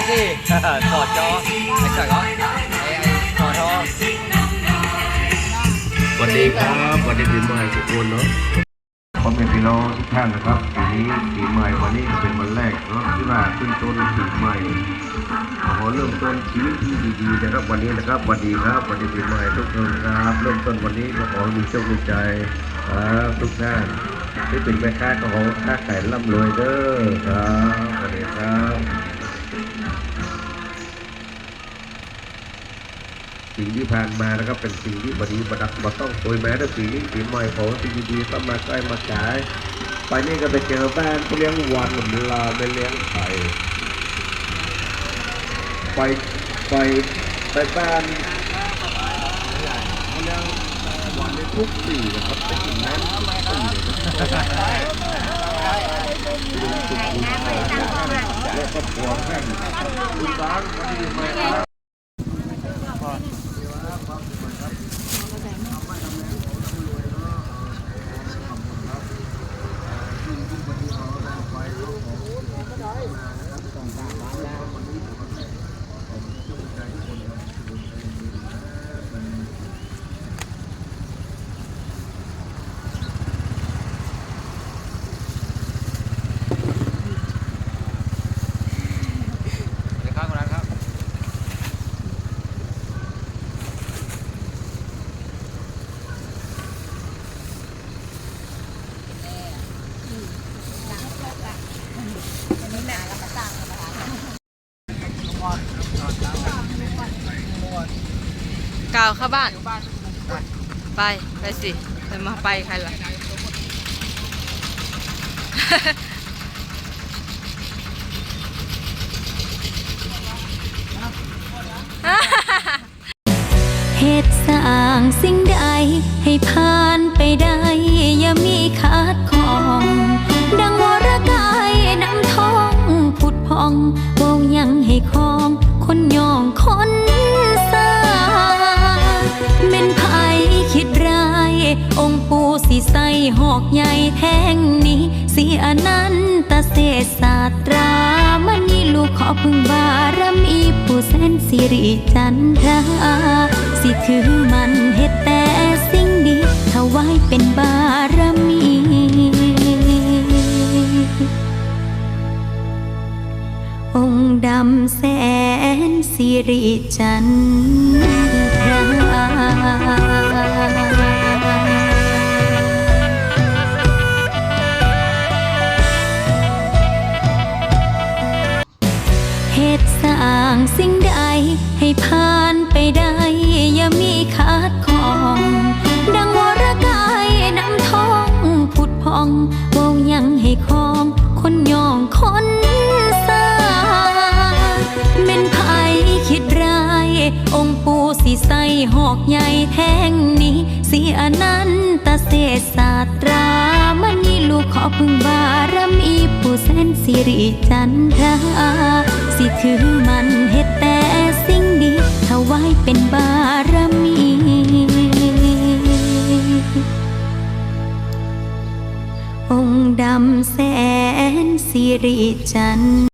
าสิถอดจอไอ้จอยก็ไอ้ไอ้ถอดท่อสวัสดีครับสวัสดีปีใหม่ทุกคนเนาะพ่อแม่พี่น้องทุกท่านนะครับปีนี้ปีใหม่วันนี้เป็นวันแรกเนาะที่ว่าขึ้นต้นปีใหม่ขอเริ่มต้นชีวิตที่ดีๆนะครับวันนี้นะครับสวัสดีครับสวัสดีปีใหม่ทุกคนครับเริ่มต้นวันนี้ก็ขอมีโชคมีใจครับทุกท่านที่เป็นแม่ค้าก็ขอค้าขายร่ำรวยเด้อครับสวัสดีครับ สิ่งที่ผ่านมานะครับเป็นสิ่งที่บดีบดักมาต้องโวยแม้แต่สิ่งนี้สิ่งใหม่ของสิ่งดีๆก็มาใกล้มาขายไปนี่ก็ไปเจอบ้านเขาเลี้ยงวันเวลาไม่เลี้ยงไก่ไปไปไปบ้านเขาเลี้ยงวันในทุกปีนะครับไปกินน้ำทุกปีเลยนะครับแล้วก็ปวดแข้งคุณบ้านวันนี้มาครับ เดี๋ยวข้างคนนั้นครับ กล่าวเข้าบ้าน ไปไปสิจะมาไปใครล่ะ เหตุสร้างสิ่งใดให้ผ่านไปได้ อย่ามีขาดข หอกใหญ่แท่งนี้สิอนันตเศษศาสตรามันนี่ลูกขอพึ่งบารมีปู่แสนสิริจันทราสิถือมันเฮ็ดแต่สิ่งดีถวายเป็นบารมีองค์ดำแสนสิริจันทราางสิ่งใด ให้ผ่านไปได้ อย่ามีขาดของ ดังวรกายน้ำทองผุดพองเบายังให้คอง คนยองคนสาเป็นไผคิดร้าย องค์ปูสิใสหอกใหญ่แท่งนี้สิอนันตเศษศาสตรามันนี่ลูกขอพึ่งบารมีปู่แสนสิริจันทรา เป็นบารมี องค์ดำแสนสิริจันทร์